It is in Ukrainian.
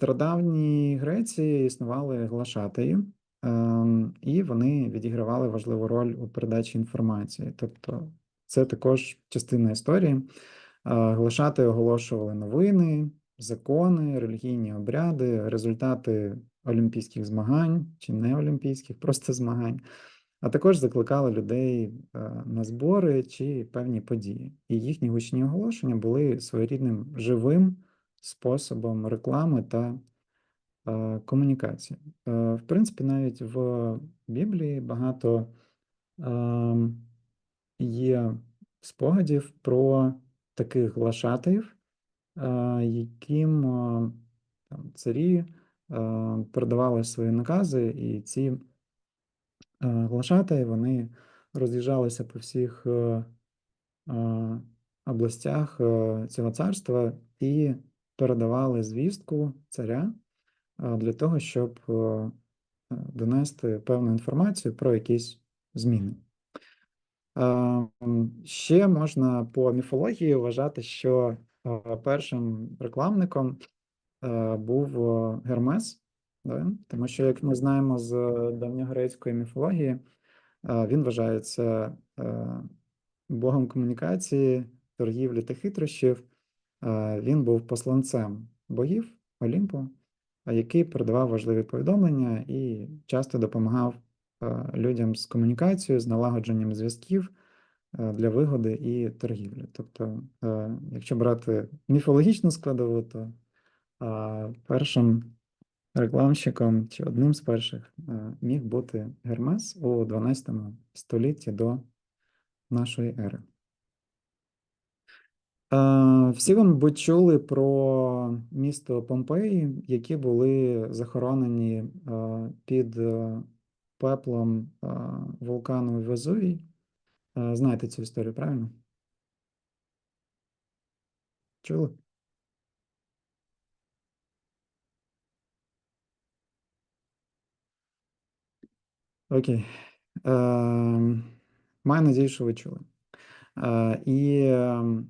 стародавній Греції існували глашатаї, ем, і вони відігравали важливу роль у передачі інформації. Тобто, це також частина історії. Е, Глашатаї оголошували новини, закони, релігійні обряди, результати олімпійських змагань чи не олімпійських, просто змагань, а також закликали людей е, на збори чи певні події. І їхні гучні оголошення були своєрідним живим способом реклами та е, комунікації. Е, В принципі, навіть в Біблії багато ем, є спогадів про таких глашатаїв, е, яким е, там, царі е, передавали свої накази, і ці е, глашатаї вони роз'їжджалися по всіх е, е, областях е, цього царства і передавали звістку царя для того, щоб е, е, донести певну інформацію про якісь зміни. Ще можна по міфології вважати, що е, першим рекламником був Гермес, тому що, як ми знаємо з давньогрецької міфології, він вважається богом комунікації, торгівлі та хитрощів. Е, Він був посланцем богів Олімпу, який передавав важливі повідомлення і часто допомагав е, людям з комунікацією, з налагодженням зв'язків е, для вигоди і торгівлі. Тобто, е, якщо брати міфологічну складову, то е, першим рекламщиком чи одним з перших е, міг бути Гермес у 12 столітті до нашої ери. Е, Всі мабуть, чули про місто Помпеї, які були захоронені е, під е, пеплом вулкану Везувій. Знаєте цю історію, правильно? Чули? Окей. Ем, Маю надію, що ви чули. І ем,